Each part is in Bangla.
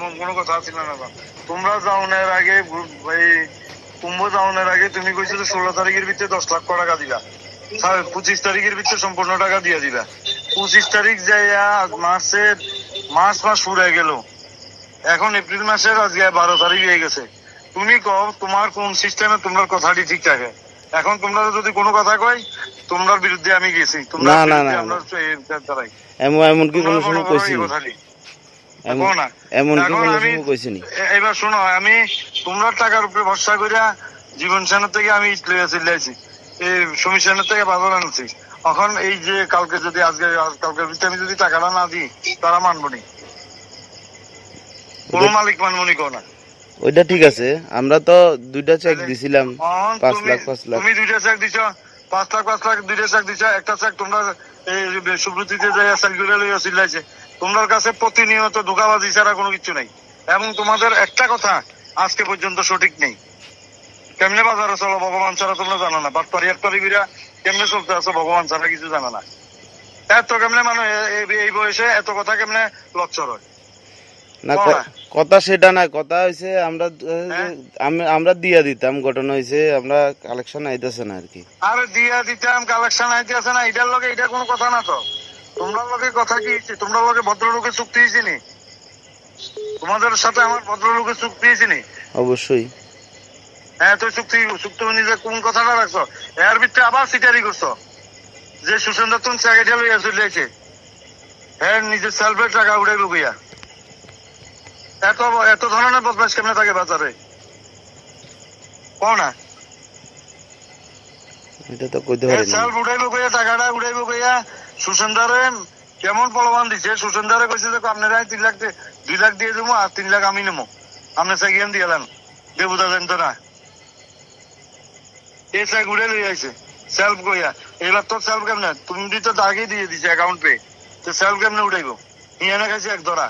এমন কোনো কথা ছিল না। তোমরা যাওনের আগে এই কুম্ভ যাওনের আগে তুমি কইছো ষোলো তারিখের ভিতরে দশ লাখ টাকা স্যার, পঁচিশ তারিখের ভিতরে সম্পূর্ণ টাকা দিয়ে দিলা পঁচিশ তারিখ যাইয়া মাসের মাস মাস ফুরে গেল। এখন এপ্রিল মাসের আজকে বারো তারিখ হয়ে গেছে। তুমি কও তোমার কোন সিস্টেমে তোমার কথাটি ঠিক থাকে? এখন তোমরা যদি কোনো কথা কই তোমার বিরুদ্ধে আমি গেছি। তোমরা না, এমন এমন কি কোনো সময় কইছি। এমন না। নি? এবার শোনো আমি তোমরা টাকার উপরে ভরসা করিয়া জীবন থেকে আমি লইয়া চিল্লাইছি এই থেকে বাজার আনছি। এখন এই যে কালকে যদি আজকে কালকের ভিতরে আমি যদি টাকাটা না দিই তারা মানবো নি। কোনো মালিক মানবো নি কোনা ওইটা ঠিক আছে। আমরা তো দুইটা চেক দিছিলাম। পাঁচ তুমি- লাখ, পাঁচ লাখ। তুমি দুইটা চেক দিছ পাঁচ লাখ পাঁচ লাখ দুইটা চেক দিছ একটা চেক তোমরা এই সুব্রতিতে যাই সাইকেলে লইয়া চিল্লাইছে তোমার কাছে প্রতিনিয়ত ধোকাবাজি ছাড়া কোনো কিছু নাই। এবং তোমাদের একটা কথা আজকে পর্যন্ত সঠিক নেই। কেমনে বাজারে চলো ভগবান ছাড়া তোমরা জানো না। বাট পারিয়ার পারিবিরা কেমনে চলতে আছো ভগবান ছাড়া কিছু জানো না। এত কেমনে মানে এই বয়সে এত কথা কেমনে লচ্ছর হয়? না কথা সেটা না কথা হইছে আমরা হ্যাঁ? আমরা দিয়া দিতাম ঘটনা হইছে আমরা কালেকশন আইতাছে না আর কি। আরে দিয়া দিতাম কালেকশন আইতে আছে না এটার লগে এটা কোনো কথা না তো। তোমরা লগে কথা কি? তোমরা লগে ভদ্রলোকের চুক্তি হয়েছে নি তোমাদের সাথে আমার ভদ্রলোকের চুক্তি হয়েছে নি অবশ্যই। হ্যাঁ তো চুক্তি চুক্তি নিজে কোন কথাটা রাখছো। এর ভিতরে আবার সিটারি করছ। যে সুসেন্দ্র তুমি চাকরিটা লইয়া চলে যাইছে হ্যাঁ নিজের সেলফের টাকা উড়াইব গিয়া। এত এত ধরনের বদমাস কেমনে থাকে বাজারে? কও না? এটা তো কইতে পারি না সেলফ উড়াইব গিয়া টাকাটা উড়াইব গিয়া। সুসেন্দারে কেমন প্রলোভন দিছে? সুসেন্দারে কইছে যে, আপনারা তিন লাখ দুই লাখ দিয়ে দেবো আর তিন লাখ আমি নেব আপনি সেকেন্ড দিয়ে দেন। দেবুদা জানতো না। লই সেলফ কইয়া। এবার সেলফ তুমি তো দিয়ে দিছে অ্যাকাউন্ট পে। তো সেলফ কেমনে উঠাইব ইয়ানে খাইছে এক ধরা।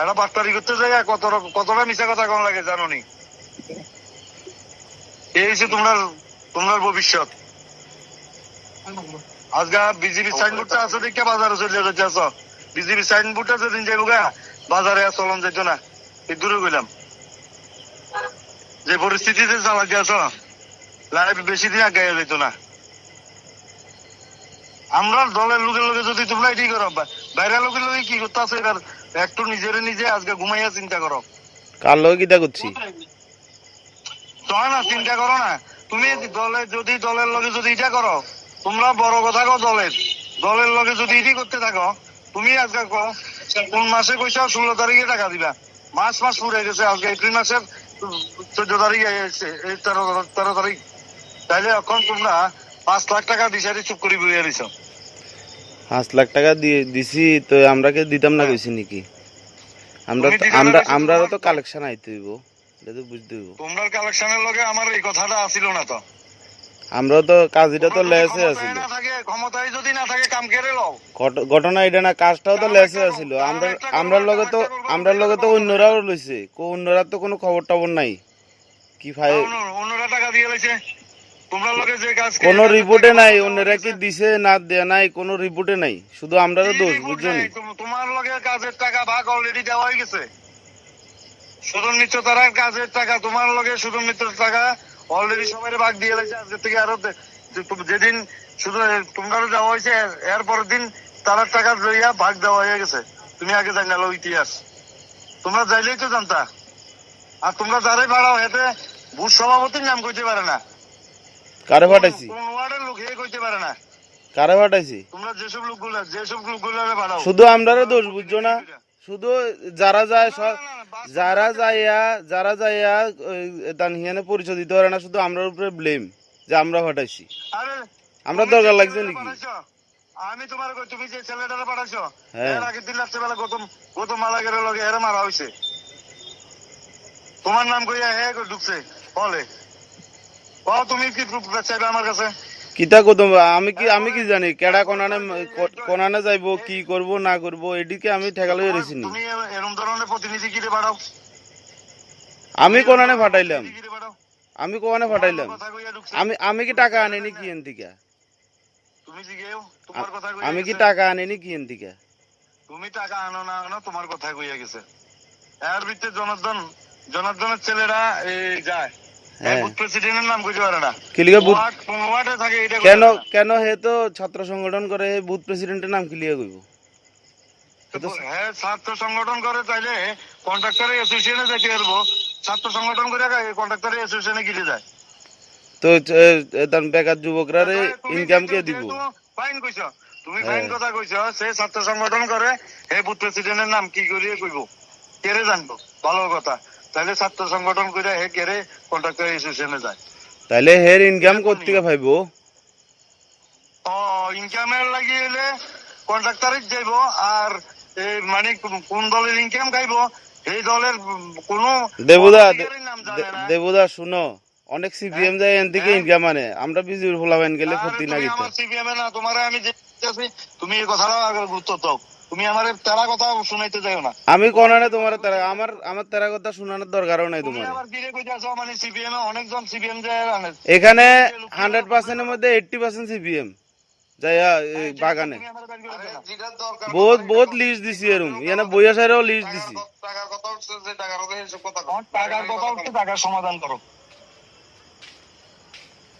এটা বাট্টারি করতে যাই কত কতটা মিশা কথা কম লাগে জানো নি এই হচ্ছে তোমরা তোমরা ভবিষ্যৎ। আজকে বিজেপি সাইনবোর্ডটা আছে দেখে বাজারে চলে যাচ্ছে বিজেপি সাইনবোর্ডটা যেদিন যাইব গা বাজারে চলন যেত না। এই দূরে গেলাম। যে পরিস্থিতিতে আছো লাইফ বেশি দিন আগে যেত না। আমরা দলের লোকের লোকে যদি তোমরা এটি করো বাইরের লোকের লোকে কি করতে আছে এবার একটু নিজের নিজে আজকে ঘুমাইয়া চিন্তা করো। কার লগে কিটা করছি? না চিন্তা করো না। তুমি দলে যদি দলের লগে যদি এটা করো তোমরা বড় কথা কো দলের। দলের লগে যদি এটি করতে থাকো তুমি আজকে কোন মাসে কইছো ষোলো তারিখে টাকা দিবা। মাস মাস পুরে গেছে আজকে এপ্রিল মাসের চোদ্দ তারিখ তেরো তেরো তারিখ। তাইলে এখন তোমরা পাঁচ লাখ টাকা দিশারি চুপ করে বুঝিয়ে দিছ পাঁচ লাখ টাকা দিয়ে দিছি তো আমরা কে দিতাম না কইছি নাকি? আমরা আমরা আমরাও তো কালেকশন আইতে হইব এটা তো বুঝতে হইব। তোমরা কালেকশনের লগে আমার এই কথাটা আসিল না তো। আমরাও তো কাজটা তো লেসে আছিল ক্ষমতায় যদি না থাকে কাম কেড়ে লও। ঘটনা এটা না কাজটাও তো লেসে আছিল আমরা আমরার লগে তো আমরার লগে তো অন্যরাও লইছে। কো অন্যরা তো কোনো খবর টবর নাই। কি ভাই অন্য- অন্যরা টাকা দিয়ে লাইছে। কোনো রিপোর্টে নাই অন্যরা কি দিছে। না দেয়া নাই কোনো রিপোর্টে নাই। শুধু আমরা দোষ বুঝছ তোমার লগে কাজের টাকা ভাগ অলরেডি দেওয়া হয়ে গেছে। সুদন মিত্র তারার কাজের টাকা তোমার লগে সুদন মিত্র টাকা অলরেডি সবাই ভাগ দিয়ে লাইছে আজকে থেকে আরও যেদিন শুধু তোমরা দেওয়া হয়েছে এর- পরের দিন তারার টাকা লইয়া ভাগ দেওয়া হয়ে গেছে। তুমি আগে জানালো ইতিহাস। তোমরা যাইলেই তো জানতা। আর তোমরা যারাই বাড়াও এতে বুথ সভাপতির নাম কইতে পারে না। কারে কোন ওয়ার্ডের লোক এ কইতে পারে না। কারে ফাটাইছি তোমরা যেসব লোকগুলো যেসব লোকগুলো বাড়াও। শুধু আমরারও দোষ বুঝছ না? শুধু যারা যায় সব যারা যাইয়া যারা যাইয়া তান হিয়ানে পরিচয় দিতে পারে না শুধু আমরার উপরে ব্লেম যে আমরা ফাটাইছি আরে আমরা দরকার লাগছে নাকি? আমি তোমার কই তুমি যে ছেলেটারে পাঠাইছো হ্যাঁ। এর আগের দিন রাত্রে বেলা গৌতম গৌতম মালাগের লগে এর মারা হইছে। তোমার নাম কইয়া হে ঢুকছে বলে। ও তুমি কি প্রুফ চাইবে আমার কাছে? কিতা কদম আমি কি আমি কি জানি কেডা কোনানে কোনানে যাইবো কি করব না করব এদিকে আমি ঠেকালে রয়েছি নি। তুমি ধরনের প্রতিনিধি আমি কোনানে ফাটাইলাম। আমি কোনানে ফাটাইলাম। আমি আমি কি টাকা আনিনি কি এন থেকে তুমি জিগেও তোমার কথা কইয়া আমি কি। টাকা আনিনি কি এন থেকে তুমি টাকা আনো না আনো তোমার কথা কইয়া গেছে। এর ভিতরে জনার্দন জনার্দনের ছেলেরা এই যায়। হ্যাঁ। কেন কেন হে তো ছাত্র সংগঠন করে বুথ প্রেসিডেন্টের নাম কি কইব? হ্যাঁ ছাত্র সংগঠন করে তাইলে কন্ট্রাক্টর অ্যাসোসিয়েশনে যেতে পারব। ছাত্র সংগঠন করে কন্ট্রাক্টর অ্যাসোসিয়েশনে গিয়ে যায়। তো বেকার যুবকরা ইনকাম কে দিব? ফাইন কইছ তুমি হ্যাঁ। ফাইন কথা কইছ সে ছাত্র সংগঠন করে হে বুথ প্রেসিডেন্টের নাম কি করিয়ে কইব? কেরে জানব? ভালো কথা। তাহলে ছাত্র সংগঠন করে হে কেরে কন্ট্রাক্টর অ্যাসোসিয়েশনে যায়। তাহলে হের ইনকাম করতে পাইবো? ও ইনকামের লাগি হলে কন্ট্রাক্টরে যাইব আর এই মানে কোন- দলের ইনকাম খাইব এই দলের কোন দেবুদা দেবুদা শুনো অনেক সিপিএম যায় এন থেকে হ্যাঁ। ইনকাম আনে। আমরা বিজুর ফলাবেন গেলে ক্ষতি তুমি না আমার সিপিএম না তোমার আমি যে তুমি এই কথাটা আগে গুরুত্ব দাও। তুমি আমার তেরা কথা শুনাইতে যাও না। আমি কোন না তোমার তারা আমার আমার তারা কথা শোনানোর দরকারও নাই তোমার। কইতাছো? মানে সিপিএম এ অনেকজন সিপিএম যায় আনে। এখানে হান্ড্রেড পার্সেন্টের মধ্যে এইটটি পার্সেন্ট সিপিএম যাইয়া বাগানে। বহুত বহুত লিস্ট দিছি এরম। ইয়ানে বইয়া সাইরেও লিস্ট দিছি। টাকার কথা উঠছে যে টাকার কথা হিসাব কথা টাকার কথা উঠছে টাকার সমাধান করো।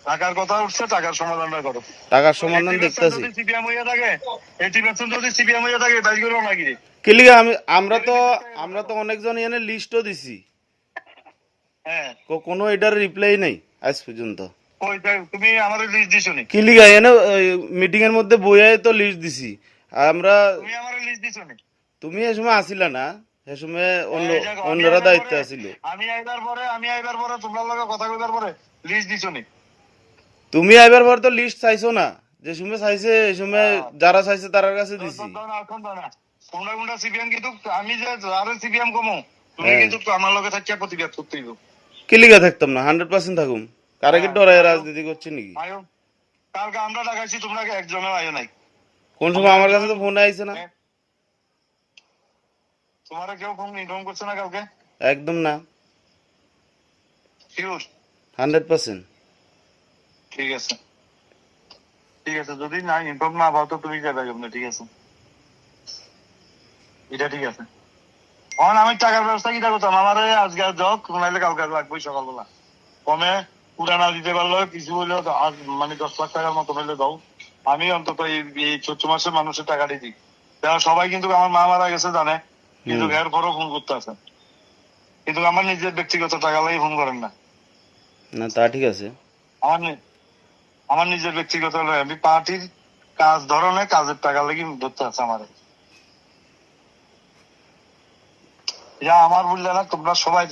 টাকার কথা উঠছে টাকার সমাধানটা করো। টাকার সমাধান দেখতেছি। সিপিএম হইয়া থাকে 80% যদি সিপিএম হইয়া থাকে করো নাকি? আমি আমরা তো আমরা তো অনেকজন ইয়ানে লিস্টও দিছি। হ্যাঁ। কোনো এটার রিপ্লাই নাই আজ পর্যন্ত। তুমি আমাদের লিস্ট দিছো নি? কিলিগা এনে মিটিং এর মধ্যে বইয়ে তো লিস্ট দিছি। আমরা তুমি আমাদের লিস্ট দিছো নি? তুমি এ সময় আসিলা না? সে সময় অন্য দেখো, আমি অন্যরা দায়িত্ব আছিল আমি আইবার পরে আমি আইবার পরে তোমরা লগে কথা কইবার পরে লিস্ট দিছো নি? তুমি আইবার পর তো লিস্ট চাইছো না। যে সময় চাইছে এই সময় যারা চাইছে তার কাছে দিছি। কোনটা সিপিএম কিন্তু আমি যে আরে সিপিএম কমো তুমি হ্যাঁ। কিন্তু আমার লগে থাকিয়া প্রতিবাদ করতে হইব। কিলিগা থাকতাম না? হান্ড্রেড পার্সেন্ট থাকুম। কারা কি ডরায় রাজনীতি করছে নাকি? কালকে আমরা ডাকাইছি তোমরা কি একজনের আয়ো নাই? কোন সময় আমার কাছে তো ফোন আইছে না। হ্যাঁ। তোমার কেউ ফোন ইনফর্ম করছে না কালকে? একদম না। শিওর হান্ড্রেড পার্সেন্ট ঠিক আছে। ঠিক আছে যদি না ইনফর্ম না পাও তো তুমি যাবে ঠিক আছে? এটা ঠিক আছে। এখন আমি টাকার ব্যবস্থা করতাম? আমার আজকে নাইলে কালকে সকালবেলা। কমে পুরানা দিতে পারল কিছু হইলেও আজ মানে দশ লাখ টাকার মতো হইলে দাও। আমি অন্তত এই চোদ্দ মাসের মানুষের টাকা দিই। তারা সবাই কিন্তু আমার মা মারা গেছে জানে? কিন্তু এর পরও ফোন করতে আছে। কিন্তু আমার নিজের ব্যক্তিগত টাকা লাগে ফোন করেন না। না তা ঠিক আছে। আমার নি- আমার নিজের ব্যক্তিগত আমি পার্টির কাজ ধরনে কাজের টাকা লাগি ধরতে আছে আমার। যা আমার বললে না, তোমরা সবাই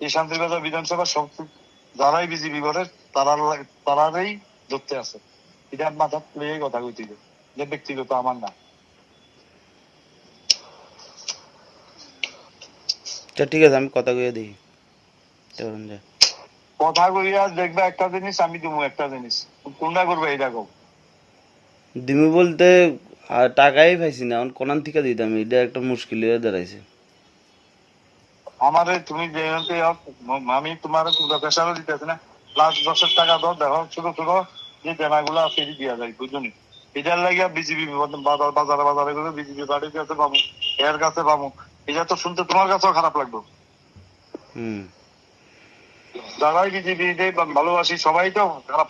এই শান্তিবাজার বিধানসভা সব যারাই বিজেপি করে, তারা তারারই ধরতে আছে। এটা মাথা তুলে কথা কইতে। যে ব্যক্তিগত আমার না। আচ্ছা ঠিক আছে, আমি কথা কইয়া দেখি তখন যা কথা কইয়া দেখবা একটা জিনিস আমি তুমি একটা জিনিস। কোনটা করবে এটা কও। দিমি বলতে টাকাই পাইছি না। এখন কোনান থেকে দিতাম এটা একটা মুশকিল হয়ে দাঁড়াইছে। আমারে তুমি যে আমি তোমার প্রেশারও দিতেছি না। লাখ দশের টাকা দাও দেখো ছোট ছোট যে দেনাগুলো আছে এটি দিয়া যায় বুঝলি এটার লাগিয়া বিজেপি বাজার বাজারে বাজারে করে বিজেপি বাড়ির কাছে পাবো এর কাছে পাবো এটা তো শুনতে তোমার কাছেও খারাপ লাগবে। হুম। যারাই ভালোবাসি সবাই তো খারাপ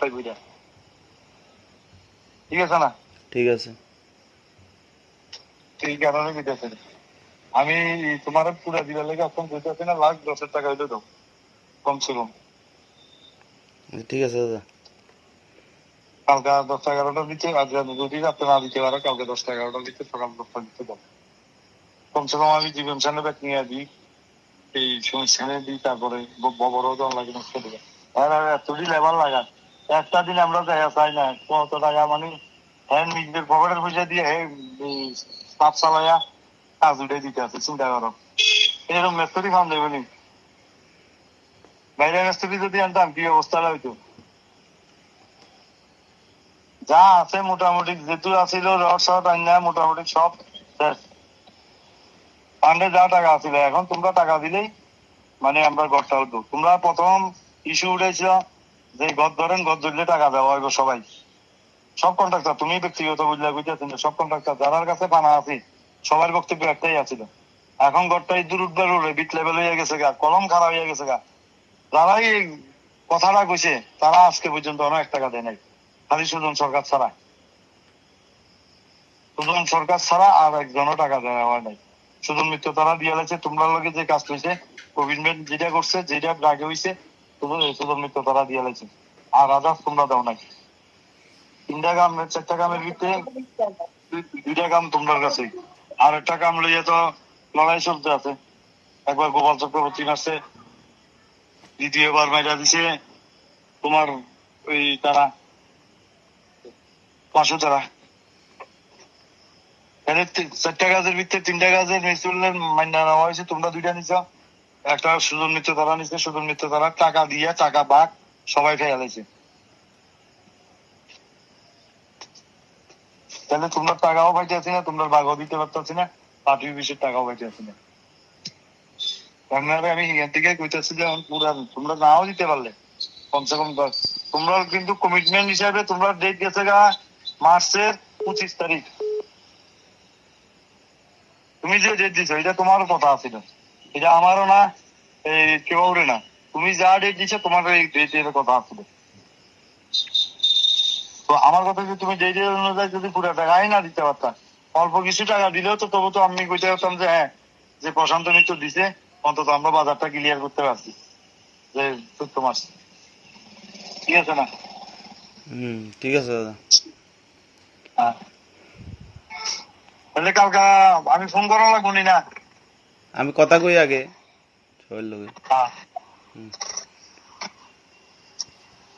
ঠিক আছে না? ঠিক আছে। কারণে আমি তোমার পুরা দিবার লেগে এখন দিতেছি না লাখ দশের টাকা হইলে দাও কমসে কম। ঠিক আছে দাদা। কালকে দশটা এগারোটা দিতে আজ যদি রাত্রে না দিতে পারো কালকে দশটা এগারোটা দিতে সকাল দিতে দাও। কমসে কম আমি জীবন সামনে ব্যাগ নিয়ে দিই মানে হ্যাঁ হ্যাঁ চালাইয়া কাজ উঠে দিতে আছে, চিন্তা করো। এরকম মেস্তরি খাওয়ান দেবে নি? বাইরে মেস্তরি যদি আনতাম, কি যা আছে মোটামুটি, যেটু আছিল, রড শট আইনা মোটামুটি সব শেষ। ফান্ডে যা টাকা আছিল এখন তোমরা টাকা দিলেই মানে আমরা ঘরটা উঠবো তোমরা প্রথম ইস্যু উঠেছিল যে ঘর ধরেন, ঘর ধরলে টাকা দেওয়া হইব সবাই। সব কন্ট্রাক্টর তুমি ব্যক্তিগত বুঝলে বুঝতেছেন সব কন্ট্রাক্টর যার কাছে পানা আছে, সবার বক্তব্য একটাই আছিল এখন ঘরটা ইঁদুর উঠবার উঠে বিট লেভেল হয়ে গেছে গা, কলম খারাপ হয়ে গেছে গা। যারাই কথাটা কইছে, তারা আজকে পর্যন্ত অনেক টাকা দেয় নাই। খালি সুজন সরকার ছাড়া। সুজন সরকার ছাড়া আর একজনও টাকা দেওয়া হয় নাই। সুজন মিত্র তারা দিয়ে লাগছে তোমরা লগে যে কাজ হয়েছে কোভিডমেন্ট যেটা করছে, যেটা আগে হয়েছে, সুজন মিত্র তারা দিয়ে লাগছে আর আদার্স তোমরা দাও নাই। তিনটা গ্রাম চারটা গ্রামের ভিতরে দুইটা গ্রাম তোমার কাছে। আর একটা গ্রাম লইয়া তো লড়াই চলতে আছে। একবার গোপাল চক্রবর্তী মারছে, দ্বিতীয়বার মাইরা দিছে। তোমার ওই তারা, পাঁচশো তারা। চারটা গাছের ভিতরে তিনটা গাছের মিসুলের নেওয়া হয়েছে, তোমরা দুইটা নিছ। একটা সুজন মিত্র তারা সুজন মিত্র তারা টাকা দিয়ে, টাকা সবাই তাহলে তোমরা টাকাও পাইতে আছি না, তোমরা বাঘও দিতে পারতেছি না পার্টি অফিসের টাকাও পাইতে আছি না। আমি এখান থেকে কইতেছি যে তোমরা নাও দিতে পারলে। কমসে কম তোমরা কিন্তু কমিটমেন্ট হিসাবে তোমরা ডেট গেছে গা মার্চের পঁচিশ তারিখ। তুমি যে ডেট দিছো এটা তোমারও কথা আছিল। এটা আমারও না এই কেউ না। তুমি যা ডেট দিছো তোমার এই ডেটের কথা আছিল। তো আমার কথা যে তুমি যেই ডেট অনুযায়ী যদি পুরো টাকাই না দিতে পারতাম অল্প কিছু টাকা দিলেও তো তবু তো আমি কইতে পারতাম যে হ্যাঁ যে প্রশান্ত মিত্র দিছে অন্তত আমরা বাজারটা ক্লিয়ার করতে পারছি। যে মাস ঠিক আছে না? হুম ঠিক আছে দাদা। হ্যাঁ। তাহলে কালকা আমি ফোন করা লাগবো না আমি কথা কই আগে।